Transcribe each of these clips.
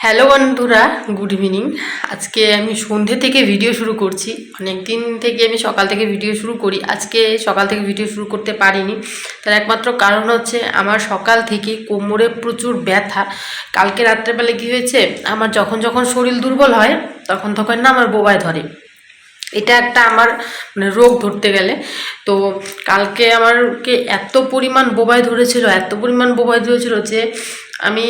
Hello বন্ধুরা good evening আজকে আমি সন্ধে থেকে ভিডিও শুরু করছি। অনেক দিন থেকে আমি সকাল থেকে ভিডিও শুরু করি। আজকে সকাল থেকে ভিডিও শুরু করতে পারিনি। তার একমাত্র কারণ হচ্ছে, আমার সকাল থেকে কোমরে প্রচুর ব্যথা। কালকে রাত্রেবেলা কী হয়েছে, আমার যখন যখন শরীর দুর্বল হয়, তখন তখন না আমার বোবায় ধরে। এটা একটা আমার মানে রোগ ধরতে গেলে। তো কালকে আমারকে এত পরিমাণ বোবায় ধরেছিল, এত পরিমাণ বোবায় ধরেছিল যে আমি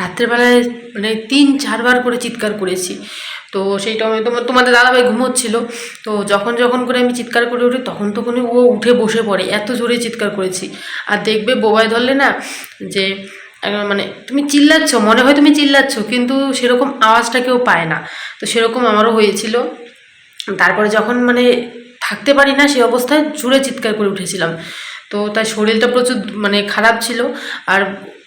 রাত্রেবেলায় মানে তিন, চারবার করে চিৎকার করেছি। তো সেই টাইমে তোমার, তোমাদের দাদাভাই ঘুমোচ্ছিল। তো যখন যখন করে আমি চিৎকার করে উঠি, তখন তখনই ও উঠে বসে পড়ে। এত জোরে চিৎকার করেছি। আর দেখবে বোবায় ধরলে না যে মানে তুমি চিল্লাচ্ছ, মনে হয় তুমি চিল্লাচ্ছ, কিন্তু সেরকম আওয়াজটা কেউ পায় না। তো সেরকম আমারও হয়েছিল। তারপরে যখন মানে থাকতে পারি না সেই অবস্থায় জুড়ে চিৎকার করে উঠেছিলাম। তো তাই শরীরটা প্রচুর মানে খারাপ ছিল। আর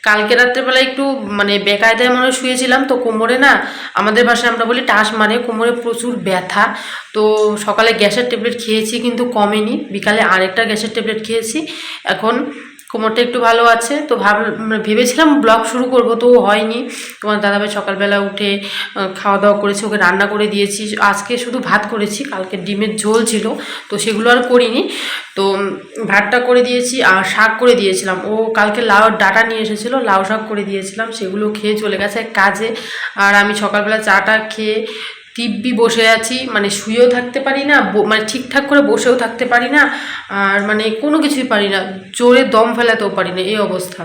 কালকে রাত্রেবেলা একটু মানে বেকায়দায় মনে শুয়েছিলাম, তো কোমরে না, আমাদের বাসায় আমরা বলি টাস মানে কোমরে প্রচুর ব্যথা। তো সকালে গ্যাসের ট্যাবলেট খেয়েছি কিন্তু কমেনি, বিকালে আরেকটা গ্যাসের ট্যাবলেট খেয়েছি। এখন কোমরটা একটু ভালো আছে, তো ভাব মানে ভেবেছিলাম ব্লগ শুরু করব, তো হয়নি। তোমার দাদাভাই সকালবেলা উঠে খাওয়া দাওয়া করেছি, ওকে রান্না করে দিয়েছি। আজকে শুধু ভাত করেছি, কালকে ডিমের ঝোল ছিল, তো সেগুলো আর করিনি। তো ভাতটা করে দিয়েছি আর শাক করে দিয়েছিলাম। ও কালকে লাউ ডাটা নিয়ে এসেছিল, লাউ শাক করে দিয়েছিলাম, সেগুলো খেয়ে চলে গেছে কাজে। আর আমি সকালবেলা চাটা খেয়ে দিব্যি বসে আছি মানে শুয়েও থাকতে পারি না মানে ঠিকঠাক করে বসেও থাকতে পারি না, আর মানে কোনো কিছুই পারি না, জোরে দম ফেলাতেও পারি না, এই অবস্থা।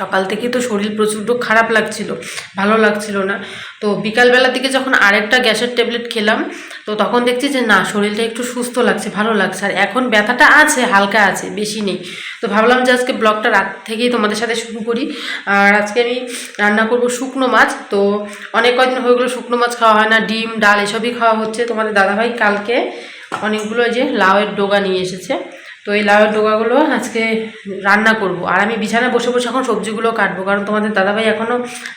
সকাল থেকে তো শরীর প্রচণ্ড খারাপ লাগছিল, ভালো লাগছিল না। তো বিকালবেলার দিকে যখন আরেকটা গ্যাসের ট্যাবলেট খেলাম তো তখন দেখছি যে না, শরীরটা একটু সুস্থ লাগছে, ভালো লাগছে। আর এখন ব্যথাটা আছে, হালকা আছে, বেশি নেই। তো ভাবলাম যে আজকে ব্লগটা রাত থেকেই তোমাদের সাথে শুরু করি। আর আজকে আমি রান্না করব শুকনো মাছ। তো অনেক কয়দিন হয়ে গেলো শুকনো মাছ খাওয়া হয় না, ডিম, ডাল এসবই খাওয়া হচ্ছে। তোমাদের দাদাভাই কালকে অনেকগুলো যে লাউয়ের ডোগা নিয়ে এসেছে। তো এই লাউয়ের ডোগাগুলো আজকে রান্না করব। আর আমি বিছানায় বসে বসে এখন সবজিগুলো কাটবো, কারণ তোমাদের দাদাভাই এখনও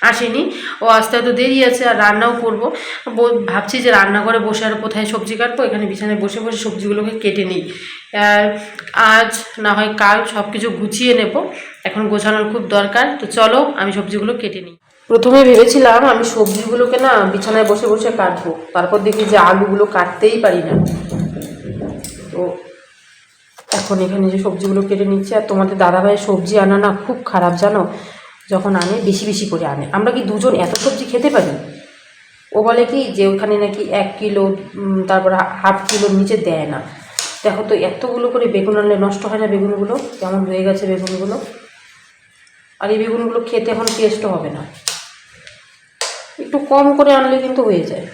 আসেনি। ও আসতে হয়তো দেরি আছে, আর রান্নাও করব। ভাবছি যে রান্না করে বসে আর কোথায় সবজি কাটবো, এখানে বিছানায় বসে বসে সবজিগুলোকে কেটে নিই। আজ না হয় কাল সব কিছু গুছিয়ে নেব, এখন গোছানোর খুব দরকার। তো চলো, আমি সবজিগুলো কেটে নিই। প্রথমে ভেবেছিলাম আমি সবজিগুলোকে না বিছানায় বসে বসে কাটবো, তারপর দেখি যে আলুগুলো কাটতেই পারি না। তো এখন এখানে যে সবজিগুলো কেটে নিচ্ছে, আর তোমাদের দাদাভাইয়ের সবজি আনা না খুব খারাপ, জানো? যখন আনে, বেশি বেশি করে আনে। আমরা কি দুজন এত সবজি খেতে পারি? ও বলে কি যে ওখানে নাকি এক কিলো তারপর হাফ কিলোর নিচে দেয় না। দেখো তো এতগুলো করে বেগুন আনলে নষ্ট হয় না বেগুনগুলো? কেমন হয়ে গেছে বেগুনগুলো? আর এই বেগুনগুলো খেতে এখন টেস্টও হবে না। একটু কম করে আনলে কিন্তু হয়ে যায়।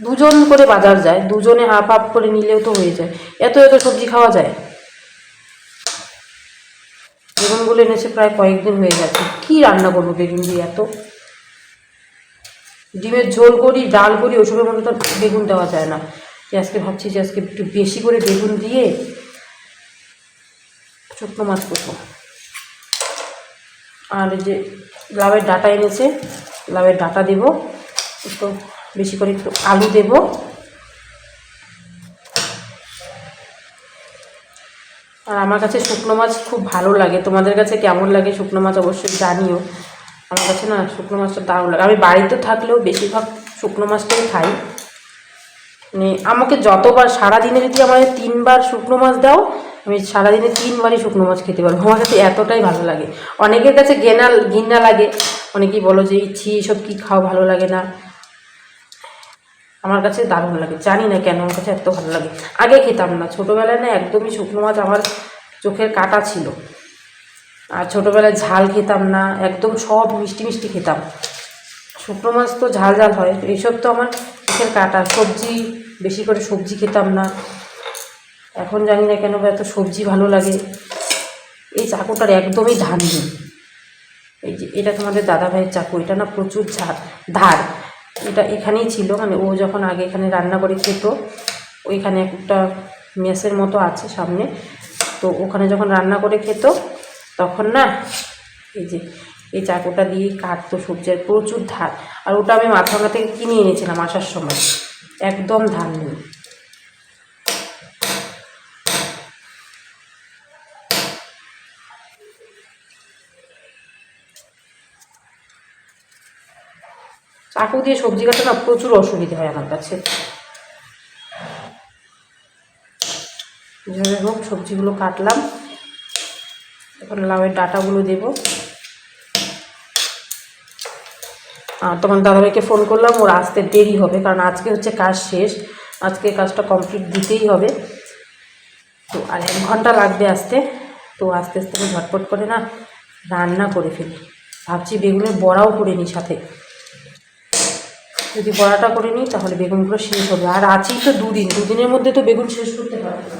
দুজন করে বাজার যায়, দুজনে হাফ হাফ করে নিলেও তো হয়ে যায়। এত এত সবজি খাওয়া যায়। বেগুনগুলো এনেছে প্রায় কয়েকদিন হয়ে গেছে। কি রান্না করব বেগুন দিয়ে এত? ডিমের ঝোল করি, ডাল করি, ওসবের মধ্যে তো বেগুন দেওয়া যায় না। যে আজকে ভাবছি যে আজকে একটু বেশি করে বেগুন দিয়ে শুকনো মাছ করব আর যে লাভের ডাটা এনেছে লাভের ডাটা দেবো। একটু বেশি করে একটু আলু দেবো। আর আমার কাছে শুকনো মাছ খুব ভালো লাগে। তোমাদের কাছে কেমন লাগে শুকনো মাছ অবশ্যই জানিও। আমার কাছে না শুকনো মাছটা দারুণ লাগে। আমি বাড়িতে থাকলেও বেশিরভাগ শুকনো মাছটাই খাই। মানে আমাকে যতবার সারাদিনে যদি আমাকে তিনবার শুকনো মাছ দাও, আমি সারাদিনে তিনবারই শুকনো মাছ খেতে পারব। আমার কাছে এতটাই ভালো লাগে। অনেকের কাছে ঘেনা ঘিন্না লাগে। অনেকেই বলো যে, ইচ্ছি, এসব কী খাও? ভালো লাগে না। আমার কাছে দারুণ লাগে। জানি না কেন আমার কাছে এত ভালো লাগে। আগে খেতাম না। ছোটোবেলায় না একদমই শুকনো মাছ আমার চোখের কাটা ছিল। আর ছোটোবেলায় ঝাল খেতাম না। একদম সব মিষ্টি মিষ্টি খেতাম। শুকনো মাছ তো ঝাল ঝাল হয়। এইসব তো আমার চোখের কাটা। সবজি, বেশি করে সবজি খেতাম না। এখন জানি না কেন এত সবজি ভালো লাগে। এই চাকুটার একদমই ধান নেই। এই যে, এটা তোমাদের দাদা ভাইয়ের চাকু। এটা না প্রচুর ঝাড় ধার। এটা এখানেই ছিল মানে ও যখন আগে এখানে রান্না করে খেত, ওইখানে একটা মেসের মতো আছে সামনে, তো ওখানে যখন রান্না করে খেত, তখন না, এই যে, এই চাকুটা দিয়ে কাটতো সূর্যের প্রচুর ধার। আর ওটা আমি মাথাঙ্গা থেকে কিনে এনেছিলাম আসার সময়। একদম ধান নেই। চাকু দিয়ে সবজি কাটা না প্রচুর অসুবিধা হয় আমার কাছে। হোক, সবজিগুলো কাটলাম। এখন লাউয়ের ডাটাগুলো দেবো। আর তখন দাদাভাইকে ফোন করলাম, ওর আসতে দেরি হবে, কারণ আজকে হচ্ছে কাজ শেষ। আজকে কাজটা কমপ্লিট দিতেই হবে। তো আর এক ঘণ্টা লাগবে আসতে। তো আস্তে আস্তে ঝটপট করে না রান্না করে ফেলি। ভাবছি বেগুনের বড়াও করে নিই সাথে। যদি বড়াটা করে নিই, তাহলে বেগুনগুলো শেষ হবে। আর আছেই তো দুদিন, দুদিনের মধ্যে তো বেগুন শেষ করতে পারব না।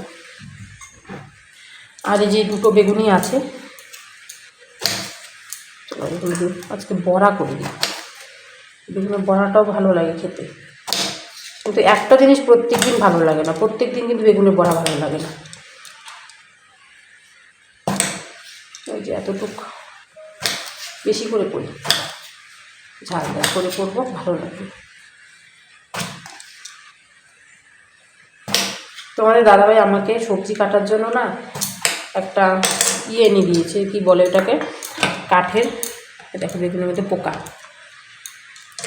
আর এই যে দুটো বেগুনই আছে আজকে বড়া করে দিই। বেগুনের বড়াটাও ভালো লাগে খেতে। কিন্তু একটা জিনিস প্রত্যেক দিন ভালো লাগে না প্রত্যেক দিন কিন্তু বেগুনের বড়া ভালো লাগে না। ওই যে এতটুক, বেশি করে করি। ঝাল ঝাল করে করব, ভালো লাগবে। তোমাদের দাদাভাই আমাকে সবজি কাটার জন্য না একটা ইয়ে এনে দিয়েছে, কি বলে ওটাকে? কাঠের দেখো বেগুনের মধ্যে পোকা।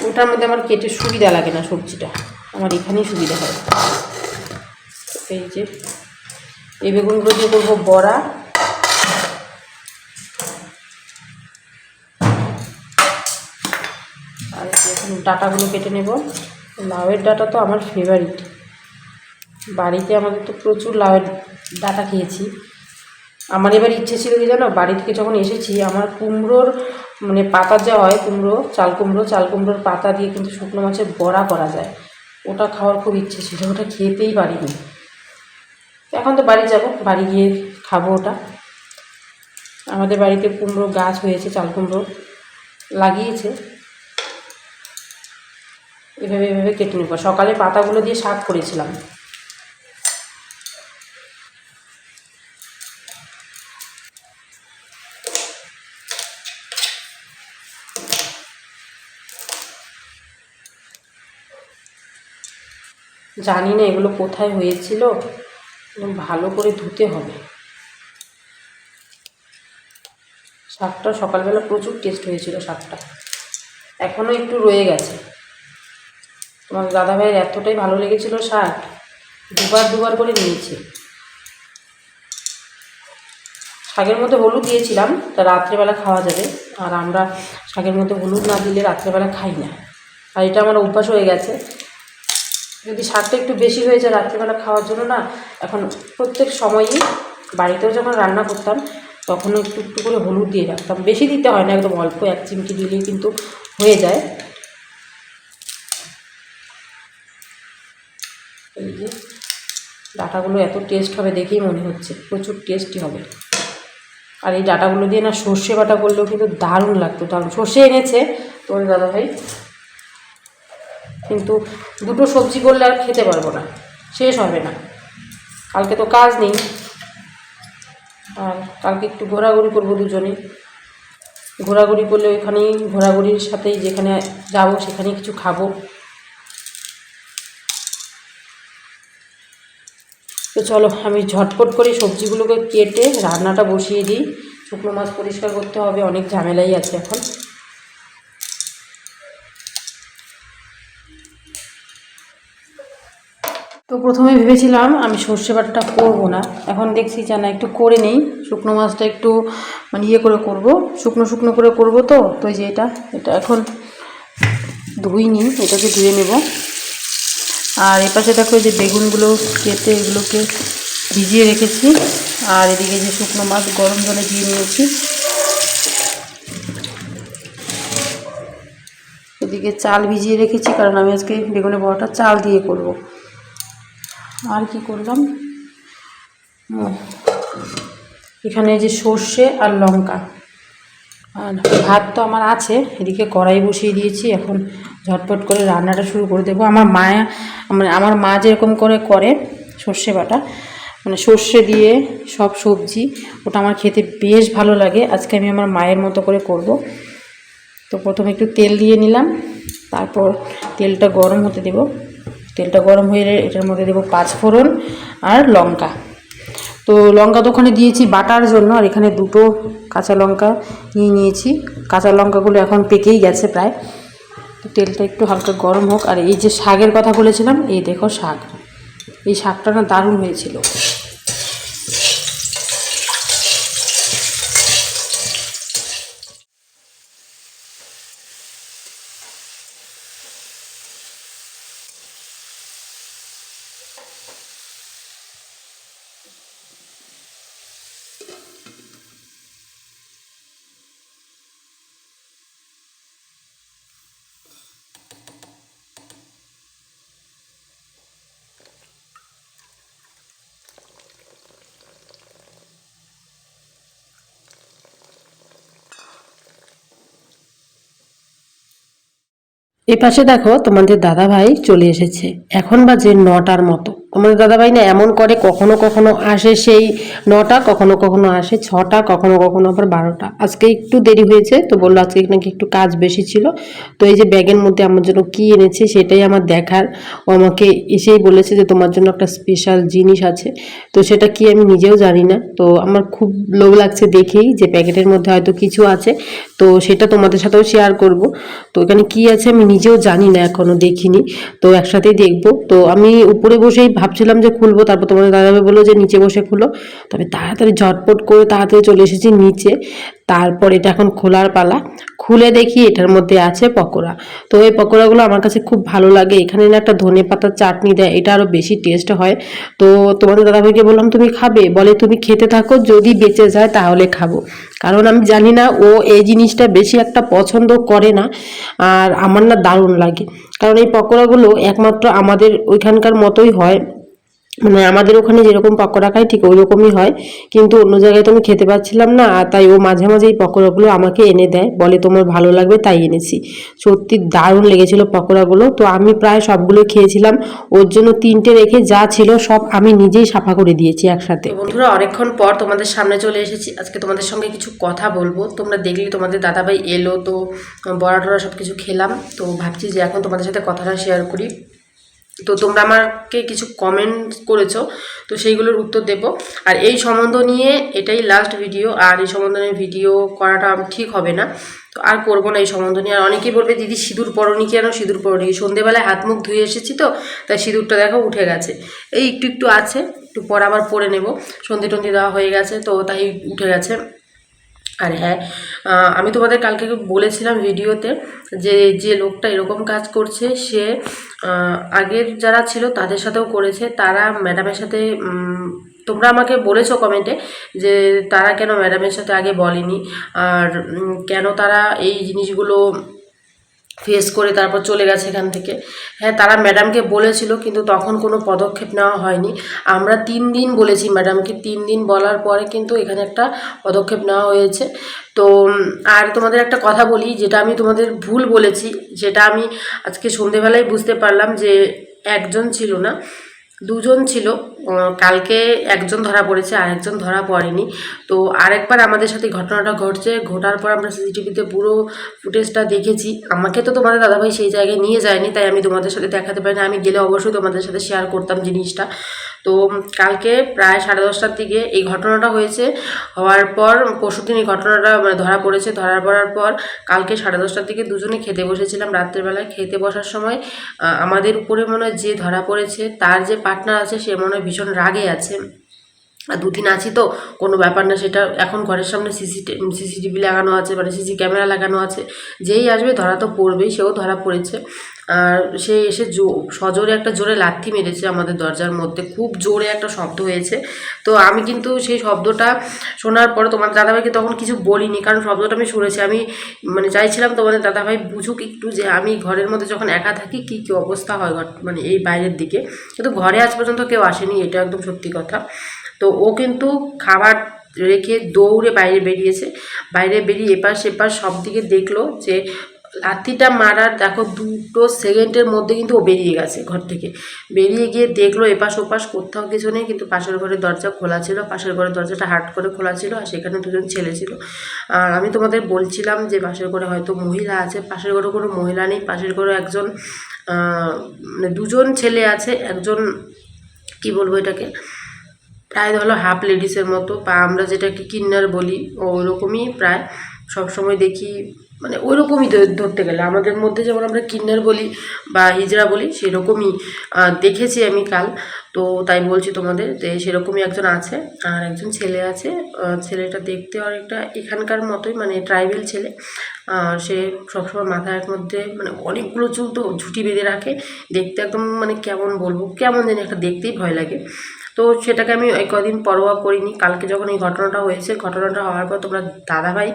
ওটার মধ্যে আমার কেটে সুবিধা লাগে না সবজিটা, আমার এখানেই সুবিধা হয়। এই যে, এই বেগুনগুলো দিয়ে করব বড়া আর এখন ডাটাগুলো কেটে নেব। লাউয়ের ডাটা তো আমার ফেভারিট বাড়িতে আমাদের তো প্রচুর লাউয়ের ডাটা খেয়েছি। আমার এবার ইচ্ছে ছিল কি জানো, বাড়ি থেকে যখন এসেছি, আমার কুমড়োর মানে পাতা যা হয়, কুমড়ো, চাল কুমড়ো, চাল কুমড়োর পাতা দিয়ে কিন্তু শুকনো মাছের বড়া করা যায়। ওটা খাওয়ার খুব ইচ্ছে ছিল, ওটা খেতেই পারিনি। এখন তো বাড়ি যাব, বাড়ি গিয়ে খাব ওটা। আমাদের বাড়িতে কুমড়ো গাছ হয়েছে, চাল কুমড়ো লাগিয়েছে। এভাবে এভাবে কেটে নেব। সকালে পাতাগুলো দিয়ে শাক করেছিলাম। জানি না এগুলো কোথায় হয়েছিল ভালো করে ধুতে হবে। শাকটা সকালবেলা প্রচুর টেস্ট হয়েছিল, শাকটা। এখনও একটু রয়ে গেছে। তোমার দাদাভাইয়ের এতটাই ভালো লেগেছিল শাক দুবার দুবার করে নিয়েছি। শাকের মধ্যে হলুদ দিয়েছিলাম, তা রাত্রেবেলা খাওয়া যাবে। আর আমরা শাকের মধ্যে হলুদ না দিলে রাত্রেবেলা খাই না। আর এটা আমার অভ্যাস হয়ে গেছে। যদি শাকটা একটু বেশি হয়ে যায় রাত্রেবেলা খাওয়ার জন্য না, এখন প্রত্যেক সময়ই বাড়িতেও যখন রান্না করতাম, তখনও একটু একটু করে হলুদ দিয়ে রাখতাম। বেশি দিতে হয় না, একদম অল্প এক চিমটি দিলেই কিন্তু হয়ে যায়। এই যে ডাটাগুলো এত টেস্ট হবে দেখেই মনে হচ্ছে, প্রচুর টেস্টি হবে। আর এই ডাটাগুলো দিয়ে না সর্ষে বাটা করলেও কিন্তু দারুণ লাগতো, দারুণ। সর্ষে এনেছে তোর দাদাভাই, কিন্তু দুটো সবজি করলে আর খেতে পারব না, শেষ হবে না। কালকে তো কাজ নেই, আর কালকে একটু ঘোরাঘুরি করব দুজনে। ঘোরাঘুরি করলে ওইখানেই, ঘোরাঘুরির সাথেই যেখানে যাব সেখানে কিছু খাব। তো চলো আমি ঝটপট করে সবজিগুলোকে কেটে রান্নাটা বসিয়ে দিই। শুকনো মাছ পরিষ্কার করতে হবে, অনেক ঝামেলাই আছে এখন। তো প্রথমে ভেবেছিলাম আমি সর্ষে বাটটা করব না। এখন দেখছি যে না, একটু করে নেই। শুকনো মাছটা একটু মানে ইয়ে করে করব, শুকনো শুকনো করে করব তো তো যে এটা এটা এখন ধুইনি, এটাকে ধুয়ে নেব। আর এপাশে দেখো যে বেগুনগুলো কেটে এগুলোকে ভিজিয়ে রেখেছি। আর এদিকে যে শুকনো মাছ গরম জলে দিয়ে নিয়েছি। এদিকে চাল ভিজিয়ে রেখেছি, কারণ আমি আজকে বেগুনের বড়াটা চাল দিয়ে করব। আর কি করলাম? এখানে যে সর্ষে আর লঙ্কা। আর ভাত তো আমার আছে, এদিকে কড়াই বসিয়ে দিয়েছি, এখন ঝটপট করে রান্নাটা শুরু করে দেবো। আমার মায়া মানে আমার মা যেরকম করে করে সর্ষে বাটা মানে সর্ষে দিয়ে সব সবজি, ওটা আমার খেতে বেশ ভালো লাগে। আজকে আমি আমার মায়ের মতো করে করব। তো প্রথমে একটু তেল দিয়ে নিলাম, তারপর তেলটা গরম হতে দেব। তেলটা গরম হয়ে এটার মধ্যে দেবো পাঁচফোড়ন আর লঙ্কা। তো লঙ্কা তো ওখানে দিয়েছি বাটার জন্য, আর এখানে দুটো কাঁচা লঙ্কা নিয়ে নিয়েছি। কাঁচা লঙ্কাগুলো এখন পেকেই গেছে প্রায়। তো তেলটা একটু হালকা গরম হোক। আর এই যে শাকের কথা বলেছিলাম, এই দেখো শাক। এই শাকটা না দারুণ হয়েছিল। এ পাশে দেখো তোমাদের দাদা ভাই চলে এসেছে। এখন বাজে নটার মতো। তোমাদের দাদা ভাই না এমন করে কখনো কখনো আসে সেই নটা, কখনো কখনো আসে ছটা, কখনো কখনো আবার বারোটা। আজকে একটু দেরি হয়েছে, তো বলল আজকে নাকি একটু কাজ বেশি ছিল। তো এই যে ব্যাগের মধ্যে আমার জন্য কি এনেছে সেটাই আমার দেখার। ও আমাকে এসেই বলেছে যে তোমার জন্য একটা স্পেশাল জিনিস আছে। তো সেটা কি আমি নিজেও জানি না। তো আমার খুব লোভ লাগছে দেখেই যে প্যাকেটের মধ্যে হয়তো কিছু আছে। তো সেটা তোমাদের সাথেও শেয়ার করব। তো এখানে কি আছে আমি নিজেও জানি না এখনও দেখিনি। তো একসাথেই দেখব। তো আমি উপরে বসেই ভাবছিলাম যে খুলবো, তারপর তোমাদের দাদাভাই বলল যে নিচে বসে খুলো। তবে তাড়াতাড়ি ঝটপট করে তাড়াতাড়ি চলে এসেছি নিচে। তারপর এটা এখন খোলার পালা। খুলে দেখি এটার মধ্যে আছে পকোড়া। তো এই পকোড়াগুলো আমার কাছে খুব ভালো লাগে। এখানে না একটা ধনে পাতার চাটনি দেয়, এটা আরও বেশি টেস্ট হয়। তো তোমাদের দাদাভাইকে বললাম, তুমি খাবে? বলে, তুমি খেতে থাকো, যদি বেঁচে যায় তাহলে খাব। কারণ আমি জানি না ও এই জিনিসটা বেশি একটা পছন্দ করে না, আর আমার না দারুণ লাগে। কারণ এই পকোড়াগুলো একমাত্র আমাদের ওইখানকার মতোই হয়। মানে আমাদের ওখানে যেরকম পকোড়া খাই ঠিক ওই রকমই হয়। কিন্তু অন্য জায়গায় তো আমি খেতে পাচ্ছিলাম না, আর তাই ও মাঝে মাঝে এই পকোড়াগুলো আমাকে এনে দেয়, বলে তোমার ভালো লাগবে তাই এনেছি। সত্যি দারুণ লেগেছিল পকোড়াগুলো। তো আমি প্রায় সবগুলো খেয়েছিলাম, ওর জন্য তিনটে রেখে যা ছিল সব আমি নিজেই সাফা করে দিয়েছি একসাথে। বন্ধুরা, অনেকক্ষণ পর তোমাদের সামনে চলে এসেছি। আজকে তোমাদের সঙ্গে কিছু কথা বলব। তোমরা দেখলে তোমাদের দাদাভাই এলো, তো বড়া টড়া সব কিছু খেলাম। তো ভাবছি যে এখন তোমাদের সাথে কথাটা শেয়ার করি। তো তোমরা আমাকে কিছু কমেন্ট করেছ, তো সেইগুলোর উত্তর দেব। আর এই সম্বন্ধ নিয়ে এটাই লাস্ট ভিডিও আর এই সম্বন্ধ নিয়ে ভিডিও করাটা ঠিক হবে না। তো আর করব না এই সম্বন্ধ নিয়ে। আর অনেকেই বলবে, দিদি, সিঁদুর পরনি কেন? সিঁদুর পরনি সন্ধেবেলায় হাত মুখ ধুয়ে এসেছি তো, তাই সিঁদুরটা দেখো উঠে গেছে। এই একটু একটু আছে, একটু পর আবার পরে নেব। সন্ধে টন্ধে দেওয়া হয়ে গেছে তো, তাই উঠে গেছে। আর হ্যাঁ আমি তোমাদের কালকে বলেছিলাম ভিডিওতে যে যে লোকটা এরকম কাজ করছে, সে আগের যারা ছিল তাদের সাথেও করেছে। তারা ম্যাডামের সাথে তোমরা আমাকে বলেছ কমেন্টে যে তারা কেন ম্যাডামের সাথে আগে বলেনি? আর কেন তারা এই জিনিসগুলো ফেস করে তারপর চলে গেছে এখান থেকে। হ্যাঁ তারা ম্যাডামকে বলেছিল, কিন্তু তখন কোনো পদক্ষেপ নেওয়া হয়নি। আমরা তিন দিন বলেছি ম্যাডামকে তিন দিন বলার পরে কিন্তু এখানে একটা পদক্ষেপ নেওয়া হয়েছে। তো আর তোমাদের একটা কথা বলি, যেটা আমি তোমাদের ভুল বলেছি, যেটা আমি আজকে সন্ধেবেলায় বুঝতে পারলাম যে একজন ছিল না। দুজন ছিল। কালকে একজন ধরা পড়েছে আর একজন ধরা পড়েনি। তো আরেকবার আমাদের সাথে ঘটনাটা ঘটছে। ঘটার পর আমরা সিসিটিভিতে পুরো ফুটেজটা দেখেছি। আমাকে তো তোমাদের দাদাভাই সেই জায়গায় নিয়ে যায়নি, তাই আমি তোমাদের সাথে দেখাতে পারি না আমি গেলে অবশ্যই তোমাদের সাথে শেয়ার করতাম জিনিসটা। তো কালকে প্রায় সাড়ে দশটার দিকে এই ঘটনাটা হয়েছে। হওয়ার পর, পরশুদিন এই ঘটনাটা মানে ধরা পড়েছে। ধরা পড়ার পর কালকে সাড়ে দশটার দিকে দুজনে খেতে বসেছিলাম রাত্রেবেলায়। খেতে বসার সময় আমাদের উপরে মনে হয় যে ধরা পড়েছে, তার যে পার্টনার আছে, সে মনে হয় ভীষণ রাগে আছে। আর দুদিন আছি তো, কোনো ব্যাপার না, সেটা এখন ঘরের সামনে সিসিটিভি সিসিটিভি লাগানো আছে মানে সিসি ক্যামেরা লাগানো আছে। যেই আসবে, ধরা তো পড়বেই, সেও ধরা পড়েছে। আর সে এসে জো, সজোরে একটা জোরে লাথি মেরেছে আমাদের দরজার মধ্যে। খুব জোরে একটা শব্দ হয়েছে। তো আমি কিন্তু সেই শব্দটা শোনার পরে তোমার দাদাভাইকে তখন কিছু বলিনি, কারণ শব্দটা আমি শুনেছি। আমি মানে চাইছিলাম তোমাদের দাদাভাই বুঝুক একটু যে আমি ঘরের মধ্যে যখন একা থাকি কী কী অবস্থা হয় ঘর মানে এই বাইরের দিকে। কিন্তু ঘরে আজ পর্যন্ত কেউ আসেনি, এটা একদম সত্যি কথা। তো ও কিন্তু খাবার রেখে দৌড়ে বাইরে বেরিয়েছে। বাইরে বেরিয়ে এপাশ সেপাশ সব দিকে দেখল যে লাথিটা মারার দেখো দুটো সেকেন্ডের মধ্যে কিন্তু ও বেরিয়ে গেছে ঘর থেকে। বেরিয়ে গিয়ে দেখল এপাশ ওপাশ কোথাও কিছু নেই, কিন্তু পাশের ঘরের দরজা খোলা ছিল। পাশের ঘরের দরজাটা হাট করে খোলা ছিল আর সেখানে দুজন ছেলে ছিল। আর আমি তোমাদের বলছিলাম যে পাশের ঘরে হয়তো মহিলা আছে, পাশের ঘরে কোনো মহিলা নেই, পাশের ঘরে একজন মানে দুজন ছেলে আছে, একজন, কি বলব এটাকে, প্রায় ধরো হাফ লেডিসের মতো, বা আমরা যেটাকে কিন্নার বলি ওরকমই প্রায়। সব সময় দেখি মানে ওইরকমই ধরতে গেলে। আমাদের মধ্যে যেমন আমরা কিন্নার বলি বা হিজড়া বলি, সেরকমই দেখেছি আমি কাল। তো তাই বলছি তোমাদের যে সেরকমই একজন আছে আর একজন ছেলে আছে। ছেলেটা দেখতে অনেকটা এখানকার মতোই মানে ট্রাইবেল ছেলে। আর সে সবসময় মাথার মধ্যে মানে অনেকগুলো চুল তো ঝুটি বেঁধে রাখে। দেখতে একদম মানে কেমন বলব, কেমন যেন একটা দেখতেই ভয় লাগে। তো সেটাকে আমি ওই কদিন পরোয়া করিনি। কালকে যখন এই ঘটনাটা হয়েছে, ঘটনাটা হওয়ার পর তোমরা দাদাভাই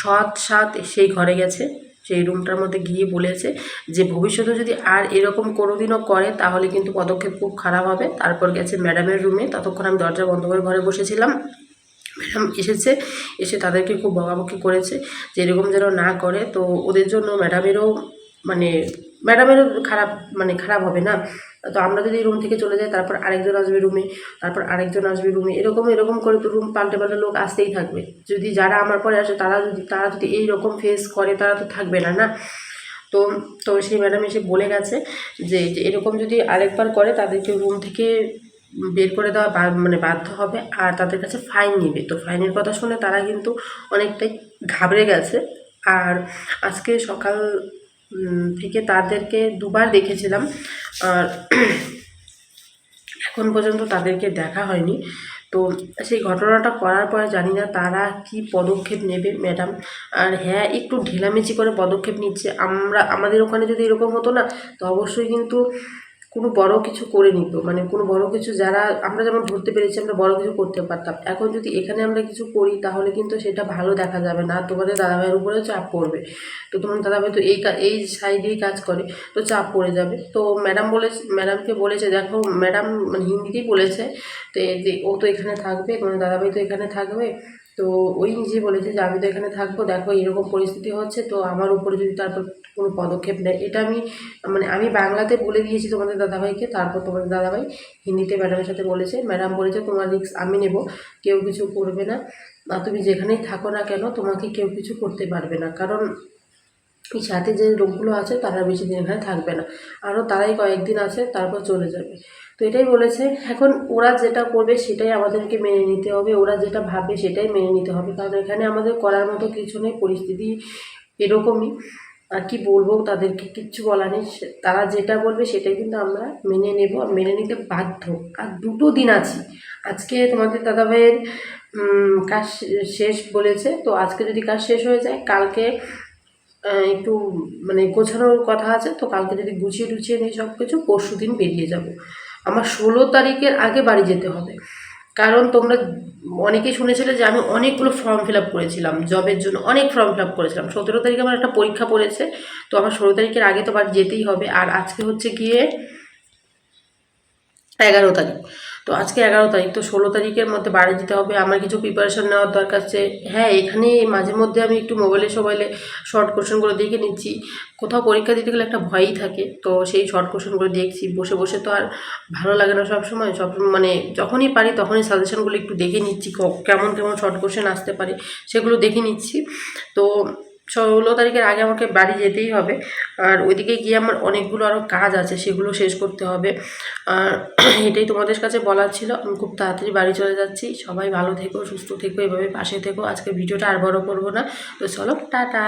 সৎ সাত সেই ঘরে গেছে, সেই রুমটার মধ্যে গিয়ে বলেছে যে ভবিষ্যতে যদি আর এরকম কোনোদিনও করে, তাহলে কিন্তু পদক্ষেপ খুব খারাপ হবে। তারপর গেছে ম্যাডামের রুমে। ততক্ষণ আমি দরজা বন্ধ করে ঘরে বসেছিলাম। ম্যাডাম এসেছে, এসে তাদেরকে খুব বকাবকি করেছে যে এরকম যেন না করে। তো ওদের জন্য ম্যাডামেরও মানে ম্যাডামেরও খারাপ মানে খারাপ হবে না। তো আমরা যদি রুম থেকে চলে যাই, তারপর আরেকজন আসবে রুমে তারপর আরেকজন আসবে রুমে এরকম এরকম করে তো রুম পাল্টে পাল্টে লোক আসতেই থাকবে। যদি যারা আমার পরে আসে, তারা যদি তারা যদি এই রকম ফেস করে, তারা তো থাকবে না না? তো তো সেই ম্যাডাম এসে বলে গেছে যে এরকম যদি আরেকবার করে, তাদেরকে রুম থেকে বের করে দেওয়া বা- মানে বাধ্য হবে, আর তাদের কাছে ফাইন নিবে। তো ফাইনের কথা শুনে তারা কিন্তু অনেকটাই ঘাবড়ে গেছে। আর আজকে সকাল থেকে তাদেরকে দুবার দেখেছিলাম। আর এখন পর্যন্ত তাদেরকে দেখা হয়নি। তো সেই ঘটনাটা করার পরে জানি না তারা কি পদক্ষেপ নেবে ম্যাডাম। আর হ্যাঁ একটু ঢিলামেচি করে পদক্ষেপ নিচ্ছে। আমরা, আমাদের ওখানে যদি এরকম হতো না, তো অবশ্যই কিন্তু কোনো বড় কিছু করে নিত। মানে কোনো বড় কিছু যারা, আমরা যেমন ধরতে পেরেছি আমরা বড় কিছু করতে পারতাম। এখন যদি এখানে আমরা কিছু করি তাহলে কিন্তু সেটা ভালো দেখা যাবে না। তোমাদের দাদাভাইয়ের উপরেও চাপ পড়বে। তো তোমার দাদাভাই তো এই এই সাইডেই কাজ করে, তো চাপ পড়ে যাবে। তো ম্যাডাম বলে ম্যাডামকে বলেছে, দেখো ম্যাডাম মানে হিন্দিতেই বলেছে, তো ও তো এখানে থাকবে, তোমার দাদাভাই তো এখানে থাকবে। তো ওই নিজে বলেছে যে, আমি তো এখানে থাকব, দেখো এরকম পরিস্থিতি হচ্ছে, তো আমার উপরে যদি তারপর কোনো পদক্ষেপ নেয়। এটা আমি মানে আমি বাংলাতে বলে দিয়েছি তোমাদের দাদাভাইকে, তারপর তোমাদের দাদাভাই হিন্দিতে ম্যাডামের সাথে বলেছে। ম্যাডাম বলেছে, তোমার রিক্স আমি নেব, কেউ কিছু করবে না। আর তুমি যেখানেই থাকো না কেন, তোমাকে কেউ কিছু করতে পারবে না। কারণ এই সাথে যে লোকগুলো আছে, তারা বেশি দিন এখানে থাকবে না। আরও তারাই কয়েকদিন আছে, তারপর চলে যাবে। তো এটাই বলেছে। এখন ওরা যেটা করবে সেটাই আমাদেরকে মেনে নিতে হবে, ওরা যেটা ভাবে সেটাই মেনে নিতে হবে। কারণ এখানে আমাদের করার মতো কিছু নেই, পরিস্থিতি এরকমই। আর কি বলব, তাদেরকে কিচ্ছু বলা নেই। তারা যেটা বলবে সেটাই কিন্তু আমরা মেনে নেব, মেনে নিতে বাধ্য। আর দুটো দিন আছি। আজকে তোমাদের দাদাভাইয়ের কাজ শেষ বলেছে। তো আজকে যদি কাজ শেষ হয়ে যায়, কালকে একটু মানে গোছানোর কথা আছে, তো কালকে যদি গুছিয়ে টুছিয়ে নিই সব কিছু পরশু দিন বেরিয়ে যাব। আমার ষোলো তারিখের আগে বাড়ি যেতে হবে। কারণ তোমরা অনেকেই শুনেছিলে যে আমি অনেকগুলো ফর্ম ফিল আপ করেছিলাম জবের জন্য অনেক ফর্ম ফিল আপ করেছিলাম। সতেরো তারিখে আমার একটা পরীক্ষা পড়েছে, তো আমার ষোলো তারিখের আগে তো বাড়ি যেতেই হবে। আর আজকে হচ্ছে গিয়ে এগারো তারিখ। তো আজকে এগারো তারিখ, তো ষোলো তারিখের মধ্যে বাড়ি যেতে হবে। আমার কিছু প্রিপারেশন নেওয়ার দরকার আছে। হ্যাঁ এখানে মাঝে মধ্যে আমি একটু মোবাইলে সবাইলে শর্ট কোশ্চেনগুলো দেখে নিচ্ছি। কোথাও পরীক্ষা দিতে গেলে একটা ভয়ই থাকে, তো সেই শর্ট কোশ্চেনগুলো দেখছি। বসে বসে তো আর ভালো লাগে না সব সময় সব মানে যখনই পারি তখনই সাজেশনগুলো একটু দেখে নিচ্ছি কেমন কেমন শর্ট কোশ্চেন আসতে পারে, সেগুলো দেখে নিচ্ছি। তো ষোলো তারিখের আগে আমাকে বাড়ি যেতেই হবে। আর ওইদিকে গিয়ে আমার অনেকগুলো আরও কাজ আছে, সেগুলো শেষ করতে হবে। আর এটাই তোমাদের কাছে বলার ছিল। আমি খুব তাড়াতাড়ি বাড়ি চলে যাচ্ছি। সবাই ভালো থেকো, সুস্থ থেকো, এভাবে পাশে থেকো। আজকে ভিডিওটা আর বড় করব না। তো চলো, টাটা।